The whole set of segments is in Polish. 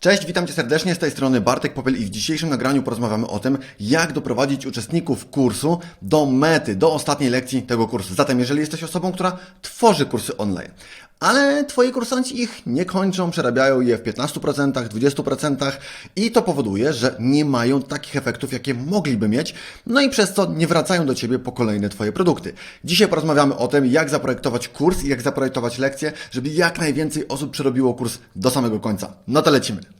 Cześć, witam Cię serdecznie z tej strony Bartek Popel i w dzisiejszym nagraniu porozmawiamy o tym, jak doprowadzić uczestników kursu do mety, do ostatniej lekcji tego kursu. Zatem, jeżeli jesteś osobą, która tworzy kursy online, ale Twoi kursanci ich nie kończą, przerabiają je w 15%, 20% i to powoduje, że nie mają takich efektów, jakie mogliby mieć, no i przez co nie wracają do Ciebie po kolejne Twoje produkty. Dzisiaj porozmawiamy o tym, jak zaprojektować kurs i jak zaprojektować lekcję, żeby jak najwięcej osób przerobiło kurs do samego końca. No to lecimy.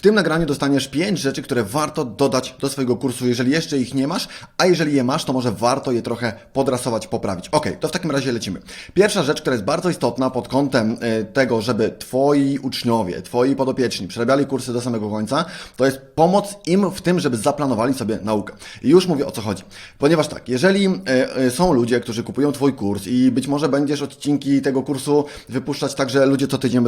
W tym nagraniu dostaniesz 5 rzeczy, które warto dodać do swojego kursu, jeżeli jeszcze ich nie masz, a jeżeli je masz, to może warto je trochę podrasować, poprawić. Ok, to w takim razie lecimy. Pierwsza rzecz, która jest bardzo istotna pod kątem y, tego, żeby Twoi uczniowie, Twoi podopieczni przerabiali kursy do samego końca, to jest pomoc im w tym, żeby zaplanowali sobie naukę. I już mówię o co chodzi. Ponieważ tak, jeżeli y, y, są ludzie, którzy kupują Twój kurs i być może będziesz odcinki tego kursu wypuszczać tak, że ludzie co tydzień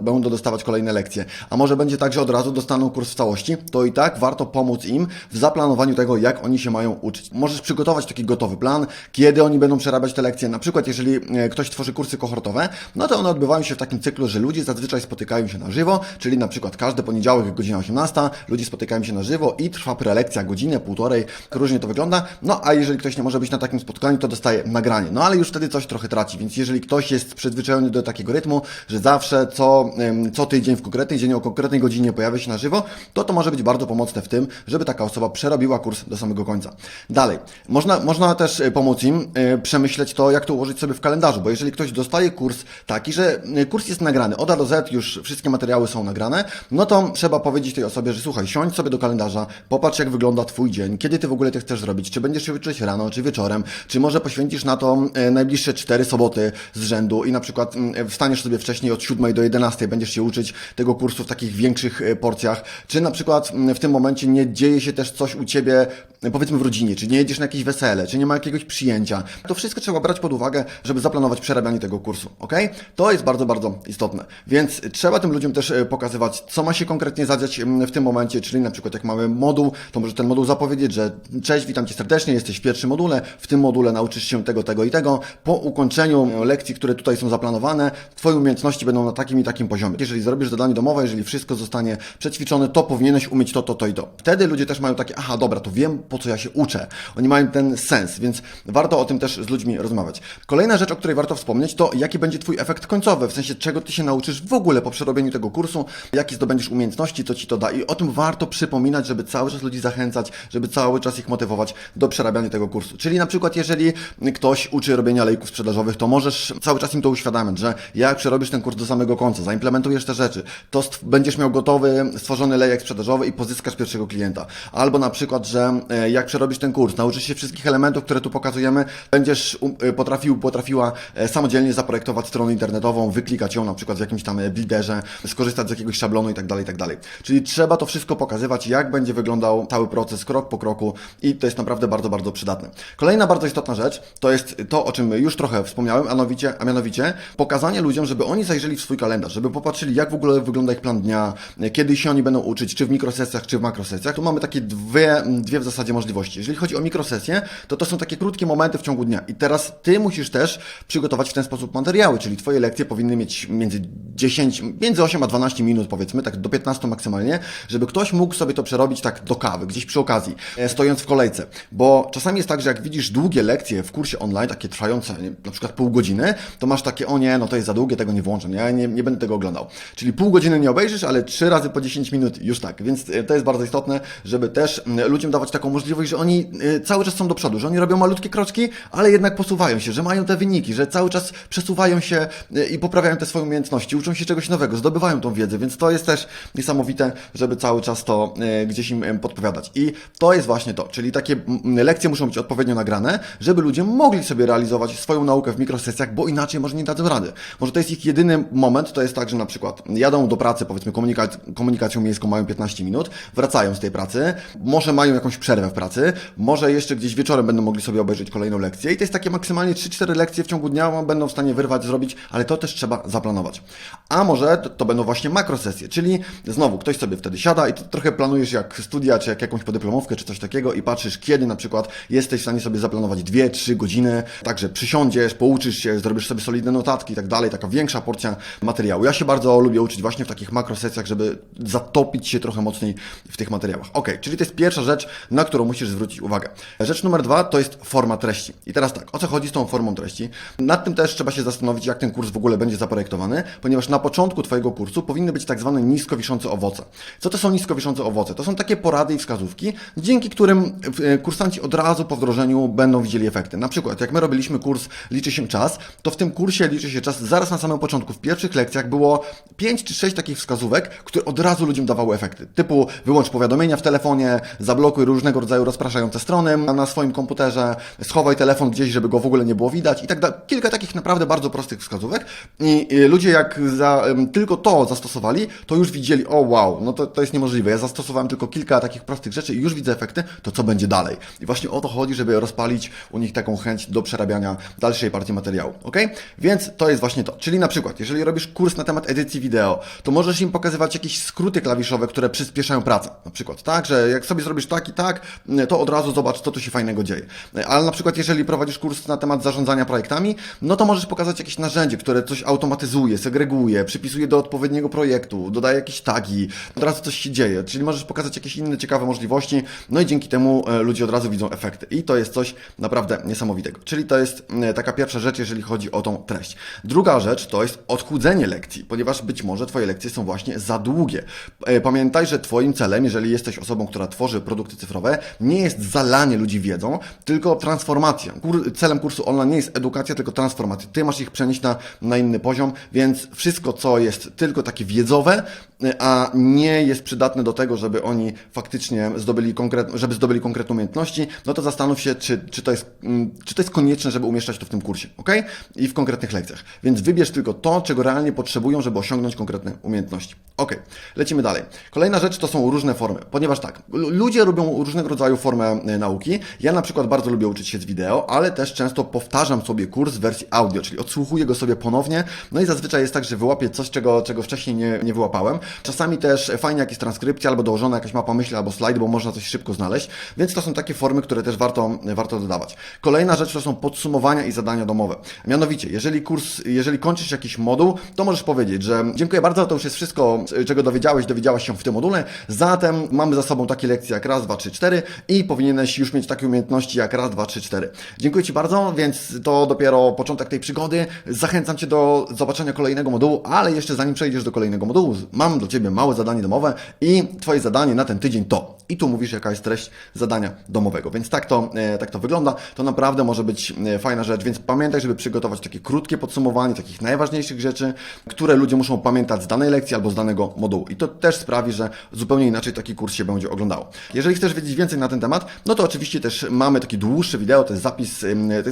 będą dostawać kolejne lekcje, a może będzie tak, że od razu dostaną kurs w całości, to i tak warto pomóc im w zaplanowaniu tego, jak oni się mają uczyć. Możesz przygotować taki gotowy plan, kiedy oni będą przerabiać te lekcje. Na przykład, jeżeli e, ktoś tworzy kursy kohortowe, no to one odbywają się w takim cyklu, że ludzie zazwyczaj spotykają się na żywo, czyli na przykład każdy poniedziałek, godzina 18, ludzie spotykają się na żywo i trwa prelekcja godzinę, półtorej, różnie to wygląda. No a jeżeli ktoś nie może być na takim spotkaniu, to dostaje nagranie. No ale już wtedy coś trochę traci, więc jeżeli ktoś jest przyzwyczajony do takiego rytmu, że zawsze co, co tydzień w konkretnej dzień o konkretnej godzinie pojawia się na żywo, to to może być bardzo pomocne w tym, żeby taka osoba przerobiła kurs do samego końca. Dalej, można, można też e, pomóc im e, przemyśleć to, jak to ułożyć sobie w kalendarzu, bo jeżeli ktoś dostaje kurs taki, że e, kurs jest nagrany od A do Z, już wszystkie materiały są nagrane, no to trzeba powiedzieć tej osobie, że słuchaj, siądź sobie do kalendarza, popatrz jak wygląda Twój dzień, kiedy Ty w ogóle to chcesz zrobić, czy będziesz się uczyć rano, czy wieczorem, czy może poświęcisz na to najbliższe cztery soboty z rzędu i na przykład mm, wstaniesz sobie wcześniej od 7 do 11, będziesz się uczyć tego kursu w takich większych e, porcjach, czy na przykład mm, w tym momencie nie dzieje się też coś u Ciebie, powiedzmy w rodzinie, czy nie jedziesz na jakieś wesele, czy nie ma jakiegoś przyjęcia. To wszystko trzeba brać pod uwagę, żeby zaplanować przerabianie tego kursu, ok? To jest bardzo, bardzo istotne. Więc trzeba tym ludziom też e, pokazywać, co ma się konkretnie zadziać mm, w tym momencie, czyli na przykład jak mamy moduł, to może ten moduł zapowiedzieć, że cześć, witam Cię serdecznie, jesteś w pierwszym module, w tym module nauczysz się tego, tego i tego. Po ukończeniu e, lekcji, które tutaj są zaplanowane, Twoje umiejętności będą na takim i takim poziomie. Jeżeli zrobisz zadanie domowe, jeżeli wszystko zostanie przećwiczone, to powinieneś umieć to, to, to i to. Wtedy ludzie też mają takie, aha, dobra, to wiem, po co ja się uczę. Oni mają ten sens, więc warto o tym też z ludźmi rozmawiać. Kolejna rzecz, o której warto wspomnieć, to jaki będzie Twój efekt końcowy, w sensie czego Ty się nauczysz w ogóle po przerobieniu tego kursu, jakie zdobędziesz umiejętności, co Ci to da i o tym warto przypominać, żeby cały czas ludzi zachęcać, żeby cały czas ich motywować do przerabiania tego kursu. Czyli na przykład, jeżeli ktoś uczy robienia lejków sprzedażowych, to możesz cały czas im to uświadamiać, że jak przerobisz ten kurs do samego końca, zaimplementujesz te rzeczy, to będziesz miał gotowy, stworzony lejek sprzedażowy i pozyskasz pierwszego klienta. Albo na przykład, że e, jak przerobisz ten kurs, nauczysz się wszystkich elementów, które tu pokazujemy, będziesz um, e, potrafił, potrafiła e, samodzielnie zaprojektować stronę internetową, wyklikać ją na przykład w jakimś tam e, builderze, skorzystać z jakiegoś szablonu i tak dalej, i tak dalej. Czyli trzeba to wszystko pokazywać, jak będzie wyglądał cały proces krok po kroku i to jest naprawdę bardzo, bardzo przydatne. Kolejna bardzo istotna rzecz to jest to, o czym już trochę wspomniałem, a mianowicie, a mianowicie pokazanie ludziom, żeby oni zajrzeli w swój kalendarz, żeby popatrzyli, jak w ogóle wygląda ich plan dnia, kiedy się oni będą uczyć, czy w mikrosesjach, czy w makrosesjach. Tu mamy takie dwie, dwie w zasadzie możliwości. Jeżeli chodzi o mikrosesje, to to są takie krótkie momenty w ciągu dnia. I teraz ty musisz też przygotować w ten sposób materiały, czyli twoje lekcje powinny mieć między 10, między 8 a 12 minut powiedzmy, tak do 15 maksymalnie, żeby ktoś mógł sobie to przerobić tak do kawy, gdzieś przy okazji, e, stojąc w kolejce. Bo czasami jest tak, że jak widzisz długie lekcje w kursie online, takie trwające na przykład pół godziny, to masz takie, o nie, no to jest za długie, tego nie włączę, ja nie, nie będę tego oglądał. Czyli pół godziny nie obejrzysz, ale trzy razy po 10 minut już tak. Więc e, to jest bardzo istotne, żeby też ludziom dawać taką możliwość, że oni e, cały czas są do przodu, że oni robią malutkie kroczki, ale jednak posuwają się, że mają te wyniki, że cały czas przesuwają się e, i poprawiają te swoje umiejętności, uczą się czegoś nowego, zdobywają tą wiedzę, więc to jest też niesamowite, żeby cały czas to e, gdzieś im podpowiadać. I to jest właśnie to, czyli takie lekcje muszą być odpowiednio nagrane, żeby ludzie mogli sobie realizować swoją naukę w mikrosesjach, bo inaczej może nie dadzą rady. Może to jest ich jedyny moment, to jest tak, że na przykład jadą do pracy, powiedzmy komunikac- komunikacją miejską mają 15 minut, wracają z tej pracy, może mają jakąś przerwę w pracy, może jeszcze gdzieś wieczorem będą mogli sobie obejrzeć kolejną lekcję i to jest takie maksymalnie 3-4 lekcje w ciągu dnia będą w stanie wyrwać, zrobić, ale to też trzeba zaplanować. A może to, to będą właśnie makrosesje, czyli znowu ktoś sobie wtedy siada i trochę planujesz jak studia, czy jak jakąś podyplomówkę, czy coś takiego i patrzysz, kiedy na przykład jesteś w stanie sobie zaplanować 2-3 godziny, także przysiądziesz, pouczysz się, zrobisz sobie solidne notatki i tak dalej, taka większa porcja materiału. Ja się bardzo lubię uczyć właśnie w takich makrosesjach, żeby zatopić się trochę mocniej w tych materiałach. Ok, czyli to jest pierwsza rzecz, na którą musisz zwrócić uwagę. Rzecz numer dwa to jest forma treści. I teraz tak, o co chodzi z tą formą treści? Nad tym też trzeba się zastanowić, jak ten kurs w ogóle będzie zaprojektowany, ponieważ na początku Twojego kursu powinny być tak zwane nisko wiszące owoce. Co to są nisko wiszące owoce? To są takie porady i wskazówki, dzięki którym e, kursanci od razu po wdrożeniu będą widzieli efekty. Na przykład, jak my robiliśmy kurs Liczy się czas, to w tym kursie Liczy się czas zaraz na samym początku, w pierwszych lekcjach było 5 czy 6 takich wskazówek, które od razu ludziom dawały efekty. Typu wyłącz powiadomienia w telefonie, zablokuj różnego rodzaju rozpraszające strony na swoim komputerze, schowaj telefon gdzieś, żeby go w ogóle nie było widać i tak dalej. Kilka takich naprawdę bardzo prostych wskazówek i ludzie jak za, tylko to zastosowali, to już widzieli, o wow, no to, to jest niemożliwe. Ja zastosowałem tylko kilka takich prostych rzeczy i już widzę efekty, to co będzie dalej? I właśnie o to chodzi, żeby rozpalić u nich taką chęć do przerabiania dalszej partii materiału, ok? Więc to jest właśnie to. Czyli na przykład, jeżeli robisz kurs na temat edycji wideo, to możesz im pokazywać jakieś skróty klawiszowe, które przyspieszają pracę. Na przykład, tak, że jak sobie zrobisz tak i tak, to od razu zobacz, co tu się fajnego dzieje. Ale na przykład, jeżeli prowadzisz kurs na temat zarządzania projektami, no to możesz pokazać jakieś narzędzie, które coś automatyzuje, segreguje, przypisuje do odpowiedniego projektu, dodaje jakieś tagi, od razu coś się dzieje. Czyli możesz pokazać jakieś inne ciekawe możliwości, no i dzięki temu e, ludzie od razu widzą efekty. I to jest coś naprawdę niesamowitego. Czyli to jest e, taka pierwsza rzecz, jeżeli chodzi o tą treść. Druga rzecz to jest odchudzenie lekcji, ponieważ być może Twoje lekcje są właśnie za długie. E, Pamiętaj, że Twoim celem, jeżeli jesteś osobą, która tworzy produkty cyfrowe, nie jest zalanie ludzi wiedzą, tylko transformacja. Kur celem kursu online nie jest edukacja, tylko transformacja. Ty masz ich przenieść na, na inny poziom, więc wszystko, co jest tylko takie wiedzowe, e, a nie jest przydatne do tego, żeby oni faktycznie zdobyli, konkret, żeby zdobyli konkretne umiejętności, no to zastanów się, czy, czy, to jest, mm, czy to jest konieczne, żeby umieszczać to w tym kursie, ok? I w konkretnych lekcjach. Więc wybierz tylko to, czego realnie potrzebują, żeby osiągnąć konkretne umiejętności. Ok, lecimy dalej. Kolejna rzecz to są różne formy, ponieważ tak, ludzie lubią różnego rodzaju formę e, nauki. Ja na przykład bardzo lubię uczyć się z wideo, ale też często powtarzam sobie kurs w wersji audio, czyli odsłuchuję go sobie ponownie, no i zazwyczaj jest tak, że wyłapię coś, czego, czego wcześniej nie, nie wyłapałem. Czasami też fajnie jak jest transkrypcja, albo dołożona jakaś mapa myśli, albo slajd, bo można coś szybko znaleźć, więc to są takie formy, które też warto, warto dodawać. Kolejna rzecz to są podsumowania i zadania domowe. Mianowicie, jeżeli kurs, jeżeli kończysz jakiś moduł, to możesz powiedzieć, że dziękuję bardzo, to już jest wszystko, czego dowiedziałeś, dowiedziałaś się w tym module, zatem mamy za sobą takie lekcje jak raz, dwa, trzy, cztery i powinieneś już mieć takie umiejętności jak raz, dwa, trzy, cztery. Dziękuję Ci bardzo, więc to dopiero początek tej przygody. Zachęcam Cię do zobaczenia kolejnego modułu, ale jeszcze zanim przejdziesz do kolejnego modułu, mam dla Ciebie małe zadanie domowe i Twoje zadanie na ten tydzień to. I tu mówisz, jaka jest treść zadania domowego. Więc tak to, e, tak to wygląda. To naprawdę może być e, fajna rzecz, więc pamiętaj, żeby przygotować takie krótkie podsumowanie takich najważniejszych rzeczy, które ludzie muszą pamiętać z danej lekcji albo z danego modułu. I to też sprawi, że zupełnie inaczej taki kurs się będzie oglądało. Jeżeli chcesz wiedzieć więcej na ten temat, no to oczywiście też mamy taki dłuższy wideo, to jest zapis,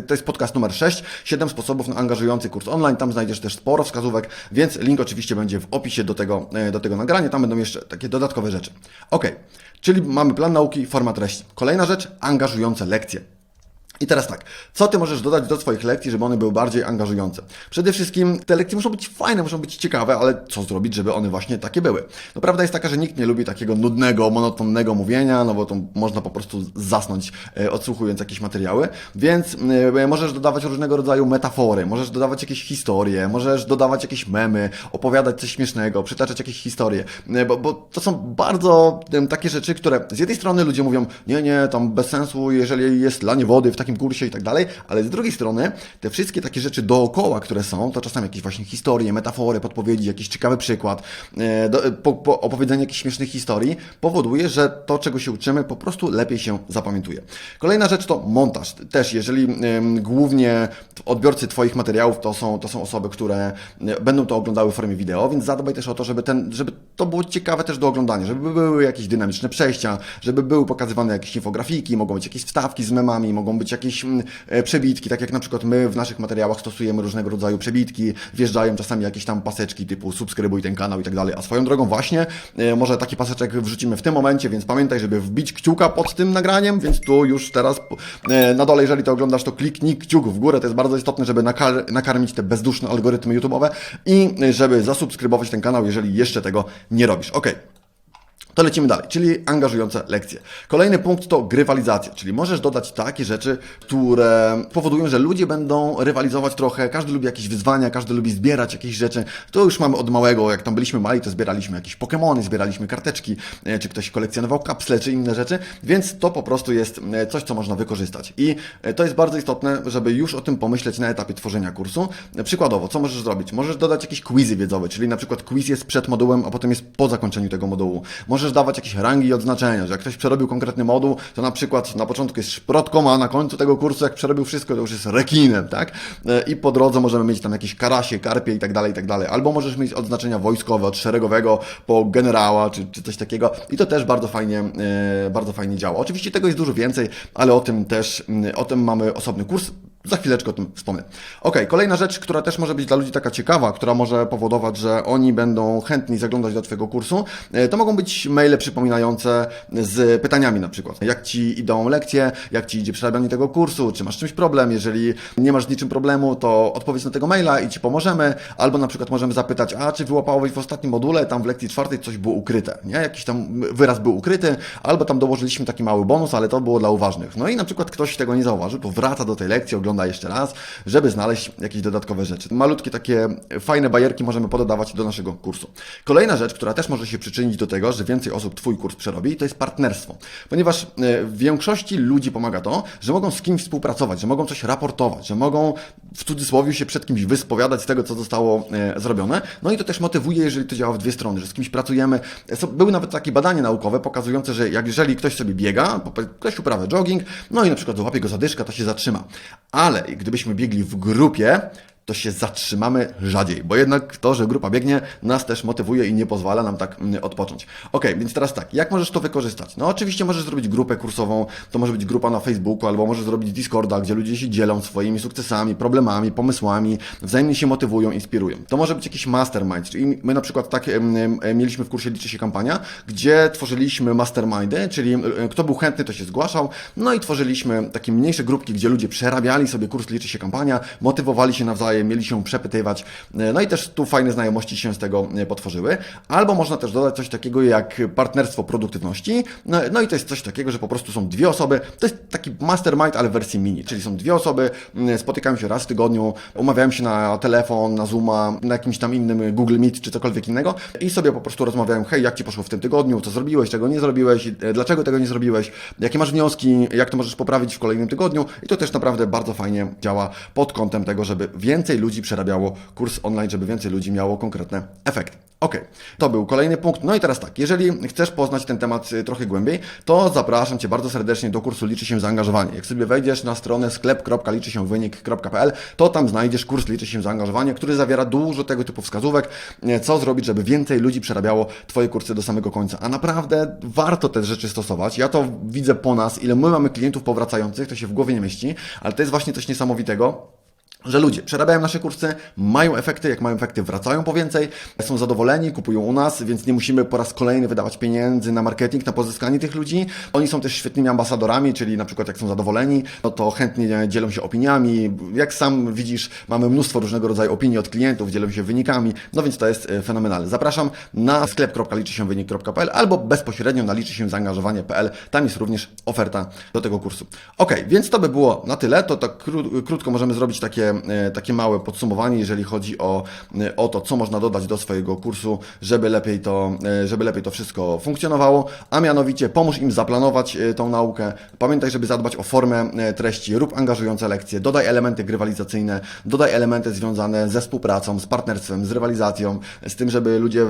to jest podcast numer 6, 7 sposobów na angażujący kurs online, tam znajdziesz też sporo wskazówek, więc link oczywiście będzie w opisie do tego, e, do tego nagrania, tam będą jeszcze takie dodatkowe rzeczy. Ok, czyli mamy plan nauki, forma treści. Kolejna rzecz, angażujące lekcje. I teraz tak, co ty możesz dodać do swoich lekcji, żeby one były bardziej angażujące? Przede wszystkim te lekcje muszą być fajne, muszą być ciekawe, ale co zrobić, żeby one właśnie takie były? No prawda jest taka, że nikt nie lubi takiego nudnego, monotonnego mówienia, no bo to można po prostu zasnąć e, odsłuchując jakieś materiały, więc e, możesz dodawać różnego rodzaju metafory, możesz dodawać jakieś historie, możesz dodawać jakieś memy, opowiadać coś śmiesznego, przytaczać jakieś historie, e, bo, bo to są bardzo e, takie rzeczy, które z jednej strony ludzie mówią, nie, nie, tam bez sensu, jeżeli jest lanie wody w takim kursie i tak dalej, ale z drugiej strony te wszystkie takie rzeczy dookoła, które są, to czasami jakieś właśnie historie, metafory, podpowiedzi, jakiś ciekawy przykład, e, do, po, po opowiedzenie jakichś śmiesznych historii powoduje, że to, czego się uczymy, po prostu lepiej się zapamiętuje. Kolejna rzecz to montaż. Też, jeżeli głównie odbiorcy Twoich materiałów to są, to są osoby, które e, będą to oglądały w formie wideo, więc zadbaj też o to, żeby, ten, żeby to było ciekawe też do oglądania, żeby były jakieś dynamiczne przejścia, żeby były pokazywane jakieś infografiki, mogą być jakieś wstawki z memami, mogą być jakieś mm, e, przebitki, tak jak na przykład my w naszych materiałach stosujemy różnego rodzaju przebitki, wjeżdżają czasami jakieś tam paseczki typu subskrybuj ten kanał i tak dalej. A swoją drogą właśnie, e, może taki paseczek wrzucimy w tym momencie, więc pamiętaj, żeby wbić kciuka pod tym nagraniem, więc tu już teraz e, na dole, jeżeli to oglądasz, to kliknij kciuk w górę, to jest bardzo istotne, żeby nakar nakarmić te bezduszne algorytmy YouTube'owe i żeby zasubskrybować ten kanał, jeżeli jeszcze tego nie robisz. Ok. To lecimy dalej, czyli angażujące lekcje. Kolejny punkt to grywalizacja, czyli możesz dodać takie rzeczy, które powodują, że ludzie będą rywalizować trochę, każdy lubi jakieś wyzwania, każdy lubi zbierać jakieś rzeczy. To już mamy od małego, jak tam byliśmy mali, to zbieraliśmy jakieś Pokémony, zbieraliśmy karteczki, e, czy ktoś kolekcjonował kapsle, czy inne rzeczy, więc to po prostu jest e, coś, co można wykorzystać. I e, to jest bardzo istotne, żeby już o tym pomyśleć na etapie tworzenia kursu. Przykładowo, co możesz zrobić? Możesz dodać jakieś quizy wiedzowe, czyli na przykład quiz jest przed modułem, a potem jest po zakończeniu tego modułu. Możesz dawać jakieś rangi i odznaczenia, że jak ktoś przerobił konkretny moduł, to na przykład na początku jest szprotką, a na końcu tego kursu, jak przerobił wszystko, to już jest rekinem, tak? I po drodze możemy mieć tam jakieś karasie, karpie i tak dalej, i tak dalej. Albo możesz mieć odznaczenia wojskowe, od szeregowego po generała, czy, czy coś takiego. I to też bardzo fajnie, e, bardzo fajnie działa. Oczywiście tego jest dużo więcej, ale o tym też, mm, o tym mamy osobny kurs. Za chwileczkę o tym wspomnę. Ok, kolejna rzecz, która też może być dla ludzi taka ciekawa, która może powodować, że oni będą chętni zaglądać do Twojego kursu, e, to mogą być maile przypominające z pytaniami na przykład. Jak Ci idą lekcje, jak Ci idzie przerabianie tego kursu, czy masz czymś problem, jeżeli nie masz z niczym problemu, to odpowiedz na tego maila i Ci pomożemy, albo na przykład możemy zapytać, a czy wyłapałeś w ostatnim module, tam w lekcji czwartej coś było ukryte, nie? Jakiś tam wyraz był ukryty, albo tam dołożyliśmy taki mały bonus, ale to było dla uważnych. No i na przykład ktoś tego nie zauważył, to wraca do tej lekcji, ogląda jeszcze raz, żeby znaleźć jakieś dodatkowe rzeczy. Malutkie takie fajne bajerki możemy pododawać do naszego kursu. Kolejna rzecz, która też może się przyczynić do tego, że więcej osób Twój kurs przerobi, to jest partnerstwo. Ponieważ e, większości ludzi pomaga to, że mogą z kimś współpracować, że mogą coś raportować, że mogą w cudzysłowie się przed kimś wyspowiadać z tego, co zostało e, zrobione. No i to też motywuje, jeżeli to działa w dwie strony, że z kimś pracujemy. Były nawet takie badania naukowe pokazujące, że jak jeżeli ktoś sobie biega, ktoś uprawia jogging, no i na przykład złapie go zadyszka, to się zatrzyma. Ale gdybyśmy biegli w grupie, to się zatrzymamy rzadziej, bo jednak to, że grupa biegnie, nas też motywuje i nie pozwala nam tak mm, odpocząć. Ok, więc teraz tak, jak możesz to wykorzystać? No oczywiście możesz zrobić grupę kursową, to może być grupa na Facebooku, albo możesz zrobić Discorda, gdzie ludzie się dzielą swoimi sukcesami, problemami, pomysłami, wzajemnie się motywują, inspirują. To może być jakiś mastermind, czyli my na przykład tak mieliśmy w kursie Liczy się kampania, gdzie tworzyliśmy mastermindy, czyli kto był chętny, to się zgłaszał, no i tworzyliśmy takie mniejsze grupki, gdzie ludzie przerabiali sobie kurs Liczy się kampania, motywowali się nawzajem, mieli się przepytywać. No i też tu fajne znajomości się z tego e, potworzyły. Albo można też dodać coś takiego jak partnerstwo produktywności. No, no i to jest coś takiego, że po prostu są dwie osoby. To jest taki mastermind, ale w wersji mini, czyli są dwie osoby, spotykają się raz w tygodniu, umawiają się na telefon, na Zooma, na jakimś tam innym Google Meet czy cokolwiek innego i sobie po prostu rozmawiają, hej, jak Ci poszło w tym tygodniu, co zrobiłeś, czego nie zrobiłeś, e, dlaczego tego nie zrobiłeś, jakie masz wnioski, jak to możesz poprawić w kolejnym tygodniu i to też naprawdę bardzo fajnie działa pod kątem tego, żeby więcej więcej ludzi przerabiało kurs online, żeby więcej ludzi miało konkretne efekty. Ok, to był kolejny punkt. No i teraz tak, jeżeli chcesz poznać ten temat y, trochę głębiej, to zapraszam Cię bardzo serdecznie do kursu Liczy się zaangażowanie. Jak sobie wejdziesz na stronę sklep.liczysiewynik.pl, to tam znajdziesz kurs Liczy się zaangażowanie, który zawiera dużo tego typu wskazówek, y, co zrobić, żeby więcej ludzi przerabiało Twoje kursy do samego końca. A naprawdę warto te rzeczy stosować. Ja to widzę po nas, ile my mamy klientów powracających, to się w głowie nie mieści, ale to jest właśnie coś niesamowitego że ludzie przerabiają nasze kursy, mają efekty, jak mają efekty, wracają po więcej, są zadowoleni, kupują u nas, więc nie musimy po raz kolejny wydawać pieniędzy na marketing, na pozyskanie tych ludzi. Oni są też świetnymi ambasadorami, czyli na przykład jak są zadowoleni, no to chętnie dzielą się opiniami. Jak sam widzisz, mamy mnóstwo różnego rodzaju opinii od klientów, dzielą się wynikami, no więc to jest e, fenomenalne. Zapraszam na sklep.liczysiewynik.pl albo bezpośrednio na liczy się zaangażowanie.pl. Tam jest również oferta do tego kursu. Ok, więc to by było na tyle. To tak krótko możemy zrobić takie E, takie, małe podsumowanie, jeżeli chodzi o, e, o to, co można dodać do swojego kursu, żeby lepiej, to, e, żeby lepiej to wszystko funkcjonowało, a mianowicie pomóż im zaplanować tą naukę. Pamiętaj, żeby zadbać o formę treści, rób angażujące lekcje, dodaj elementy grywalizacyjne, dodaj elementy związane ze współpracą, z partnerstwem, z rywalizacją, z tym, żeby ludzie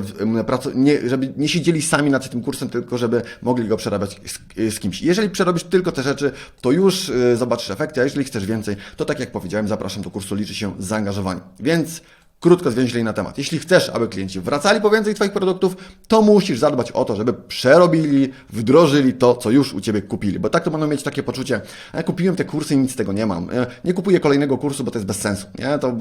nie, żeby nie siedzieli sami nad tym kursem, tylko żeby mogli go przerabiać z, z kimś. Jeżeli przerobisz tylko te rzeczy, to już zobaczysz efekty, a jeżeli chcesz więcej, to tak jak powiedziałem, zapraszam do kursu liczy się zaangażowanie. Więc Krótko zwięźlej na temat. Jeśli chcesz, aby klienci wracali po więcej Twoich produktów, to musisz zadbać o to, żeby przerobili, wdrożyli to, co już u Ciebie kupili. Bo tak to będą mieć takie poczucie, ja kupiłem te kursy i nic z tego nie mam. E, Nie kupuję kolejnego kursu, bo to jest bez sensu. Nie? To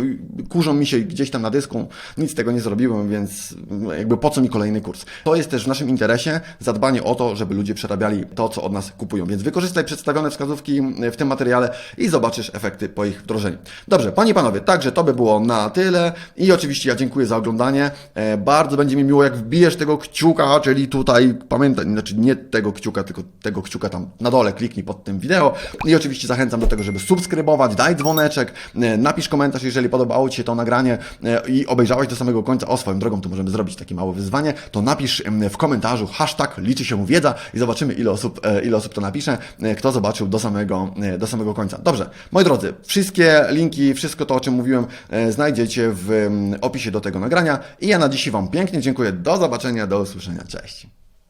kurzą mi się gdzieś tam na dysku, nic z tego nie zrobiłem, więc jakby po co mi kolejny kurs? To jest też w naszym interesie zadbanie o to, żeby ludzie przerabiali to, co od nas kupują. Więc wykorzystaj przedstawione wskazówki w tym materiale i zobaczysz efekty po ich wdrożeniu. Dobrze, Panie i Panowie, także to by było na tyle. I oczywiście ja dziękuję za oglądanie. E, Bardzo będzie mi miło, jak wbijesz tego kciuka, czyli tutaj, pamiętaj, znaczy nie tego kciuka, tylko tego kciuka tam na dole, kliknij pod tym wideo. I oczywiście zachęcam do tego, żeby subskrybować, daj dzwoneczek, e, napisz komentarz, jeżeli podobało Ci się to nagranie e, i obejrzałeś do samego końca. O, swoją drogą, to możemy zrobić takie małe wyzwanie. To napisz w komentarzu hashtag liczy się wiedza i zobaczymy, ile osób, ile osób to napisze, kto zobaczył do samego, do samego końca. Dobrze, moi drodzy, wszystkie linki, wszystko to, o czym mówiłem, znajdziecie w opisie do tego nagrania. I ja na dzisiaj Wam pięknie dziękuję. Do zobaczenia, do usłyszenia. Cześć.